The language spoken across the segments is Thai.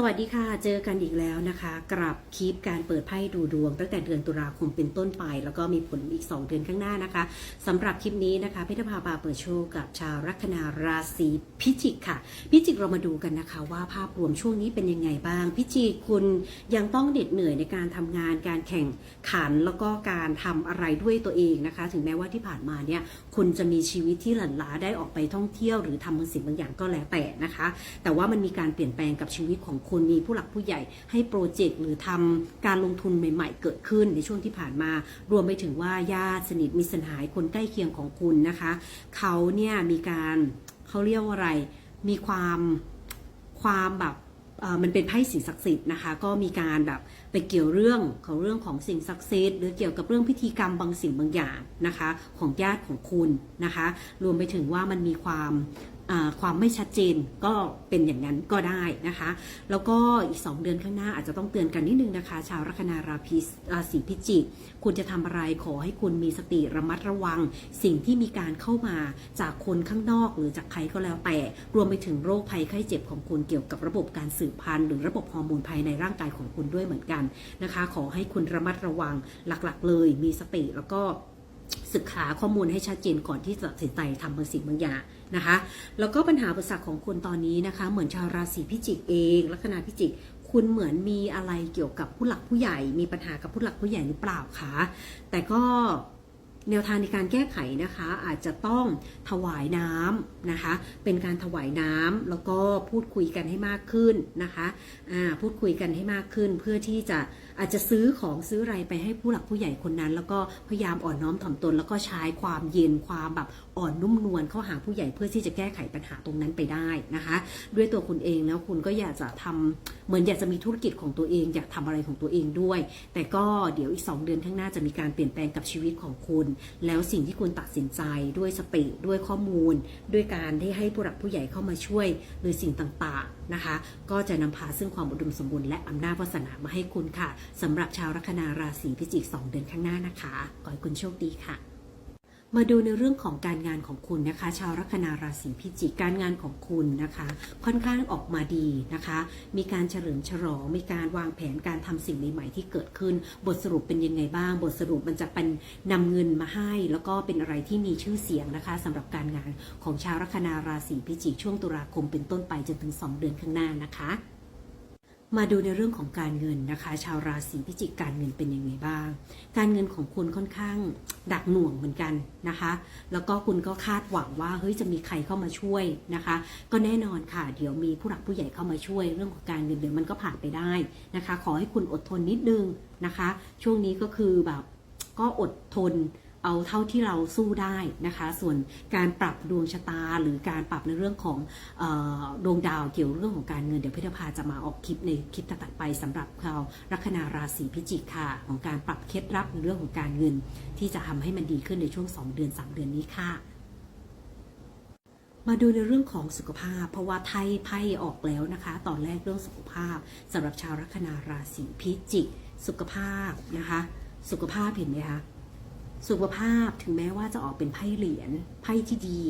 สวัสดีค่ะ เจอกันอีกแล้วนะคะกับคลิปการเปิดไพ่ดูดวง ตั้งแต่เดือนตุลาคมเป็นต้นไป แล้วก็มีผลอีก 2 เดือนข้างหน้านะคะสำหรับคลิปนี้นะคะพิธภาปาเปิดโชว์กับชาวลัคนาราศีพิจิกค่ะ พิจิกเรามาดูกันนะคะ ว่าภาพรวมช่วงนี้เป็นยังไงบ้าง พิจิกคุณยังต้องเหน็ดเหนื่อยในการทำงาน การแข่งขันแล้วก็การทำอะไรด้วยตัวเองนะคะ ถึงแม้ว่าที่ผ่านมาเนี่ยคุณจะมีชีวิตที่หลั่นล้าได้ออกไปท่องเที่ยว หรือทำบางสิ่งบางอย่างก็แล้วแต่นะคะ แต่ว่ามันมีการเปลี่ยนแปลงกับชีวิตของคุณมีผู้หลักผู้ใหญ่ให้โปรเจกต์หรือทำการลงทุนใหม่ ๆ เกิดขึ้นในช่วงที่ผ่านมา รวมไปถึงว่าญาติสนิทมิสหายคนใกล้เคียงของคุณนะคะ เขาเนี่ยมีการเขาเรียกว่าอะไรมีความความแบบมันเป็นไพ่สิ่งศักดิ์สิทธิ์นะคะ ก็มีการแบบไปเกี่ยวเรื่องของเรื่องของสิ่งศักดิ์สิทธิ์หรือเกี่ยวกับเรื่องพิธีกรรมบางสิ่งบางอย่างนะคะ ของญาติของคุณนะคะ รวมไปถึงว่ามันมีความ ความไม่ชัดเจนก็เป็นอย่างนั้นก็ได้นะคะ แล้วก็อีก 2 เดือนข้างหน้าอาจจะต้องเตือนกันนิดนึงนะคะ ชาวลัคนาราศีราศีพิจิกคุณจะทำอะไรขอให้คุณมีสติระมัดระวัง สิ่งที่มีการเข้ามาจากคนข้างนอกหรือจากใครก็แล้วแต่ รวมไปถึงโรคภัยไข้เจ็บของคุณเกี่ยวกับระบบการสืบพันธุ์หรือระบบฮอร์โมนภายในร่างกายของคุณด้วยเหมือนกันนะคะ ขอให้คุณระมัดระวังหลักๆ เลย มีสติแล้วก็ศึกษาข้อมูลให้ชัดเจนก่อนที่จะตัดสินใจทำบางสิ่งบางอย่าง นะคะ แล้วก็ปัญหาอุปสรรคของคุณตอนนี้นะคะ เหมือนชาวราศีพิจิกเองลัคนาพิจิกคุณเหมือนมีอะไรเกี่ยวกับผู้หลักผู้ใหญ่ มีปัญหากับผู้หลักผู้ใหญ่หรือเปล่าคะแต่ก็แนวทางในการแก้ไขนะคะ อาจจะต้องถวายน้ำนะคะ เป็นการถวายน้ำแล้วก็พูดคุยกันให้มากขึ้นนะคะพูดคุยกันให้มากขึ้นเพื่อที่จะ อาจจะซื้อของซื้ออะไรไปให้ผู้หลักผู้ใหญ่คนนั้น แล้วก็พยายามอ่อนน้อมถ่อมตน แล้วก็ใช้ความเย็นความแบบอ่อนนุ่มนวลเข้าหาผู้ใหญ่เพื่อที่จะแก้ไขปัญหาตรงนั้นไปได้นะคะ ด้วยตัวคุณเองแล้วคุณก็อยากจะทำเหมือนอยากจะมีธุรกิจของตัวเอง อยากทำอะไรของตัวเองด้วย แต่ก็เดี๋ยวอีก 2 เดือนข้างหน้าจะมีการเปลี่ยนแปลงกับชีวิตของคุณ แล้วสิ่งที่คุณตัดสินใจด้วยสติด้วยข้อมูล ด้วยการที่ให้ผู้หลักผู้ใหญ่เข้ามาช่วยหรือสิ่งต่างๆนะคะ ก็จะนำพาซึ่งความอุดมสมบูรณ์และอำนาจวาสนามาให้คุณค่ะสำหรับชาวลัคนาราศีพิจิก 2 เดือนข้างหน้านะคะขอให้คุณโชคดีค่ะมาดูในเรื่องของการงานของคุณนะคะ ชาวลัคนาราศีพิจิกการงานของคุณนะคะ ค่อนข้างออกมาดีนะคะ มีการเฉลิมฉลองมีการวางแผนการทำสิ่งใหม่ๆที่เกิดขึ้น บทสรุปเป็นยังไงบ้าง บทสรุปมันจะเป็นนำเงินมาให้ แล้วก็เป็นอะไรที่มีชื่อเสียงนะคะสำหรับการงานของชาวลัคนาราศีพิจิกช่วงตุลาคมเป็นต้นไปจนถึง 2 เดือนข้างหน้านะคะ มาดูในเรื่องของการเงินนะคะ ชาวราศีพิจิกการเงินเป็นยังไงบ้าง การเงินของคุณค่อนข้างดักหน่วงเหมือนกันนะคะ แล้วก็คุณก็คาดหวังว่าเฮ้ยจะมีใครเข้ามาช่วยนะคะ ก็แน่นอนค่ะ เดี๋ยวมีผู้หลักผู้ใหญ่เข้ามาช่วย เรื่องของการเงินเดี๋ยวมันก็ผ่านไปได้นะคะ ขอให้คุณอดทนนิดนึงนะคะ ช่วงนี้ก็คือแบบก็อดทน เอาเท่าที่เราสู้ได้นะคะ ส่วนการปรับดวงชะตาหรือการปรับในเรื่องของออดวงดาวเกี่ยวเรื่องของการเงินเดี๋ยวพิธภาจะมาออกคลิปในคลิปถัดไปสำหรับเราลัคนาราศีพิจิกค่ะ ของการปรับเคล็ดลับในเรื่องของการเงิน ที่จะทำให้มันดีขึ้นในช่วง 2 เดือน 3 เดือนนี้ค่ะมาดูในเรื่องของสุขภาพ เพราะว่าไพ่ไพ่ออกแล้วนะคะ ตอนแรกเรื่องสุขภาพสำหรับชาวลัคนาราศีพิจิก สุขภาพนะคะ สุขภาพเห็นไหมคะ สุขภาพถึงแม้ว่าจะออกเป็นไพ่เหรียญไพ่ที่ดี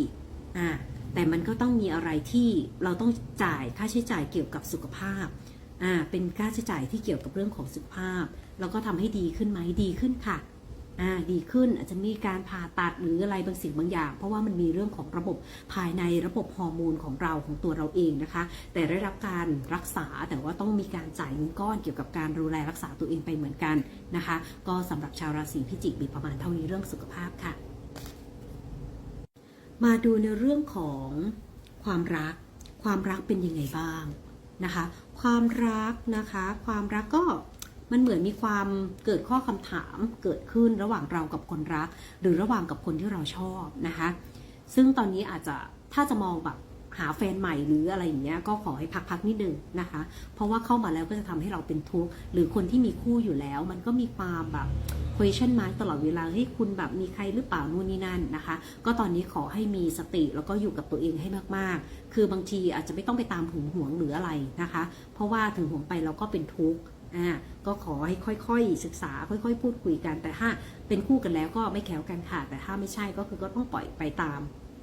อ่าแต่มันก็ต้องมีอะไรที่เราต้องจ่ายค่าใช้จ่ายเกี่ยวกับสุขภาพอ่าเป็นค่าใช้จ่ายที่เกี่ยวกับเรื่องของสุขภาพ แล้วก็ทำให้ดีขึ้นไหมดีขึ้นค่ะ ดีขึ้นอาจจะมีการผ่าตัดหรืออะไรบางสิ่งบางอย่าง เพราะว่ามันมีเรื่องของระบบภายในระบบฮอร์โมนของเราของตัวเราเองนะคะ แต่ได้รับการรักษาแต่ว่าต้องมีการจ่ายเงินก้อนเกี่ยวกับการดูแลรักษาตัวเองไปเหมือนกันนะคะ ก็สำหรับชาวราศีพิจิกมีประมาณเท่านี้เรื่องสุขภาพค่ะ มาดูในเรื่องของความรัก ความรักเป็นยังไงบ้างนะคะ ความรักนะคะ ความรักก็ มันเหมือนมีความเกิดข้อคำถามเกิดขึ้นระหว่างเรากับคนรัก หรือระหว่างกับคนที่เราชอบนะคะ ซึ่งตอนนี้อาจจะถ้าจะมองแบบหาแฟนใหม่หรืออะไรอย่างเงี้ยก็ขอให้พักๆนิดนึงนะคะ เพราะว่าเข้ามาแล้วก็จะทำให้เราเป็นทุกข์หรือคนที่มีคู่อยู่แล้ว มันก็มีความแบบ question mark ตลอดเวลาเฮ้ยคุณแบบมีใครหรือเปล่านู่นนี่นั่นนะคะ ก็ตอนนี้ขอให้มีสติแล้วก็อยู่กับตัวเองให้มากๆ คือบางทีอาจจะไม่ต้องไปตามหึงหวงหรืออะไรนะคะ เพราะว่าถึงหวงไปเราก็เป็นทุกข์ อ่าก็ขอให้ค่อยๆ ศึกษาค่อยๆ พูดคุยกัน แต่ถ้าเป็นคู่กันแล้วก็ไม่แข็งกันค่ะ แต่ถ้าไม่ใช่ก็คือก็ต้องปล่อยไปตาม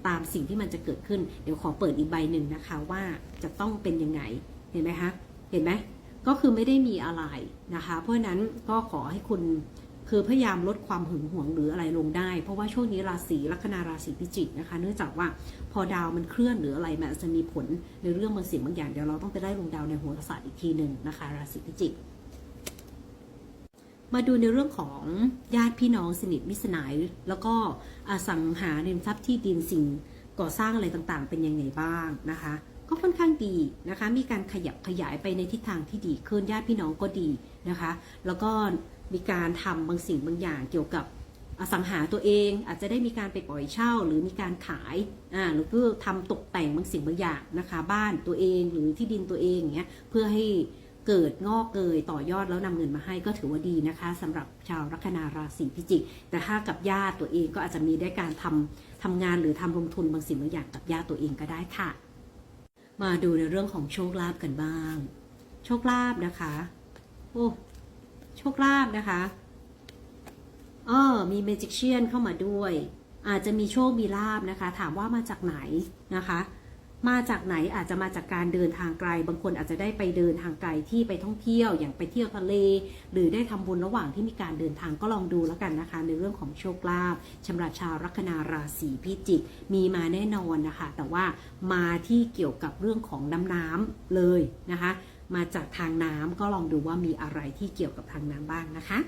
ตามสิ่งที่มันจะเกิดขึ้น เดี๋ยวขอเปิดอีกใบหนึ่งนะคะว่าจะต้องเป็นยังไง เห็นไหมคะ เห็นไหมก็คือไม่ได้มีอะไรนะคะ เพราะฉะนั้นก็ขอให้คุณคือพยายามลดความหึงหวงหรืออะไรลงได้ เพราะว่าช่วงนี้ราศีลัคนาราศีพิจิกนะคะ เนื่องจากว่าพอดาวมันเคลื่อนหรืออะไรมันจจะมีผลในเรื่องบางสิ่งบางอย่างเดี๋ยวเราต้องไปได้ลงดาวในโหราศาสตร์อีกทีหนึ่งนะคะ ราศีพิจิก มาดูในเรื่องของญาติพี่น้องสนิทมิสนายแล้วก็อสังหาริมทรัพย์ที่ดินสิ่งก่อสร้างอะไรต่างๆ เป็นยังไงบ้างนะคะ ก็ค่อนข้างดีนะคะ มีการขยับขยายไปในทิศทางที่ดีขึ้นญาติพี่น้องก็ดีนะคะ แล้วก็มีการทำบางสิ่งบางอย่างเกี่ยวกับอสังหาตัวเองอาจจะได้มีการไปปล่อยเช่า หรือมีการขายอ่าหรือเพื่อทำตกแต่งบางสิ่งบางอย่างนะคะ บ้านตัวเองหรือที่ดินตัวเองอย่างเงี้ยเพื่อให้ เกิดงอกเกยต่อยอดแล้วนำเงินมาให้ก็ถือว่าดีนะคะสำหรับชาวลัคนาราศีพิจิก แต่ถ้ากับญาติตัวเองก็อาจจะมีได้การทำทำงานหรือทำลงทุนบางสิ่งบางอย่างกับญาติตัวเองก็ได้ค่ะ มาดูในเรื่องของโชคลาภกันบ้าง โชคลาภนะคะ โอ้โชคลาภนะคะเออมีเมจิกเชียนเข้ามาด้วย อาจจะมีโชคมีลาบนะคะ ถามว่ามาจากไหนนะคะ มาจากไหนอาจจะมาจากการเดินทางไกล บางคนอาจจะได้ไปเดินทางไกลที่ไปท่องเที่ยว อย่างไปเที่ยวทะเล หรือได้ทำบุญระหว่างที่มีการเดินทางก็ลองดูแล้วกันนะคะ ในเรื่องของโชคลาภสำหรับชาวลัคนาราศีพิจิกมีมาแน่นอนนะคะ แต่ว่ามาที่เกี่ยวกับเรื่องของน้ำน้ำเลยนะคะ มาจากทางน้ำก็ลองดูว่ามีอะไรที่เกี่ยวกับทางน้ำบ้างนะคะ